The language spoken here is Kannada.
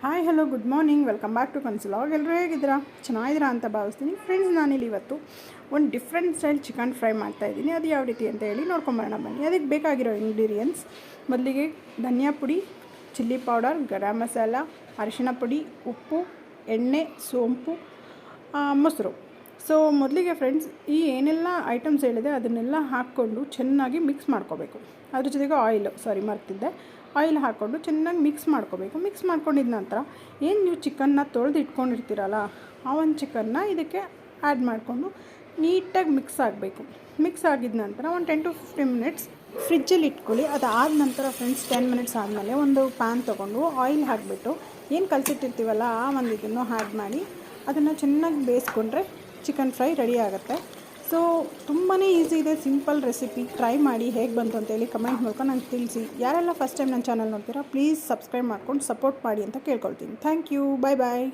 Hi hello good morning welcome back to ಕನ್ಸಲಾಗ್ ಎಲ್ಲರೂ ಹೇಗಿದ್ದೀರಾ ಚೆನ್ನಾಗಿದ್ದೀರಾ ಅಂತ ಭಾವಿಸ್ತೀನಿ. ಫ್ರೆಂಡ್ಸ್ ನಾನಿಲ್ಲಿ ಇವತ್ತು ಒಂದು ಡಿಫ್ರೆಂಟ್ ಸ್ಟೈಲ್ ಚಿಕನ್ ಫ್ರೈ ಮಾಡ್ತಾ ಇದ್ದೀನಿ. ಅದು ಯಾವ ರೀತಿ ಅಂತ ಹೇಳಿ ನೋಡ್ಕೊಂಬರೋಣ ಬನ್ನಿ. ಅದಕ್ಕೆ ಬೇಕಾಗಿರೋ ಇಂಗ್ರೀಡಿಯೆಂಟ್ಸ್ ಮೊದಲಿಗೆ ಧನಿಯಾ ಪುಡಿ ಚಿಲ್ಲಿ ಪೌಡರ್ ಗರಂ ಮಸಾಲ ಅರಿಶಿಣ ಪುಡಿ, ಉಪ್ಪು, ಎಣ್ಣೆ, ಸೋಂಪು ಮೊಸರು. ಸೊ ಮೊದಲಿಗೆ ಫ್ರೆಂಡ್ಸ್ ಈ ಏನೆಲ್ಲ ಐಟಮ್ಸ್ ಹೇಳಿದೆ, ಅದನ್ನೆಲ್ಲ ಹಾಕ್ಕೊಂಡು ಚೆನ್ನಾಗಿ ಮಿಕ್ಸ್ ಮಾಡ್ಕೋಬೇಕು. ಅದ್ರ ಜೊತೆಗೆ ಆಯಿಲ್ ಸಾರಿ ಮರ್ತಿದ್ದೆ. ಆಯಿಲ್ ಹಾಕ್ಕೊಂಡು ಚೆನ್ನಾಗಿ ಮಿಕ್ಸ್ ಮಾಡ್ಕೋಬೇಕು. ಮಿಕ್ಸ್ ಮಾಡ್ಕೊಂಡಿದ ನಂತರ, ಏನು ನೀವು ಚಿಕನ್ನ ತೊಳೆದು ಇಟ್ಕೊಂಡಿರ್ತೀರಲ್ಲ, ಆ ಒಂದು ಚಿಕನ್ನ ಇದಕ್ಕೆ ಆ್ಯಡ್ ಮಾಡಿಕೊಂಡು ನೀಟಾಗಿ ಮಿಕ್ಸ್ ಆಗಬೇಕು. ಮಿಕ್ಸ್ ಆಗಿದ ನಂತರ ಒಂದು ಟೆನ್ ಟು ಫಿಫ್ಟೀನ್ ಮಿನಿಟ್ಸ್ ಫ್ರಿಜ್ಜಲ್ಲಿ ಇಟ್ಕೊಳ್ಳಿ. ಅದಾದ ನಂತರ ಫ್ರೆಂಡ್ಸ್ ಟೆನ್ ಮಿನಿಟ್ಸ್ ಆದಮೇಲೆ ಒಂದು ಪ್ಯಾನ್ ತೊಗೊಂಡು ಆಯಿಲ್ ಹಾಕಿಬಿಟ್ಟು, ಏನು ಕಲಸಿಟ್ಟಿರ್ತೀವಲ್ಲ, ಆ ಒಂದು ಇದನ್ನು ಆ್ಯಡ್ ಮಾಡಿ, ಅದನ್ನು ಚೆನ್ನಾಗಿ ಬೇಯಿಸ್ಕೊಂಡ್ರೆ ಚಿಕನ್ ಫ್ರೈ ರೆಡಿ ಆಗುತ್ತೆ. ಸೊ ತುಂಬಾ ಈಸಿ ಇದೆ, ಸಿಂಪಲ್ ರೆಸಿಪಿ. ಟ್ರೈ ಮಾಡಿ ಹೇಗೆ ಬಂತು ಅಂತೇಳಿ ಕಮೆಂಟ್ ಮೂಲಕ ನಂಗೆ ತಿಳಿಸಿ. ಯಾರೆಲ್ಲ ಫಸ್ಟ್ ಟೈಮ್ ನನ್ನ ಚಾನಲ್ ನೋಡ್ತೀರಾ ಪ್ಲೀಸ್ ಸಬ್ಸ್ಕ್ರೈಬ್ ಮಾಡ್ಕೊಂಡು ಸಪೋರ್ಟ್ ಮಾಡಿ ಅಂತ ಕೇಳ್ಕೊಳ್ತೀನಿ. Thank you bye bye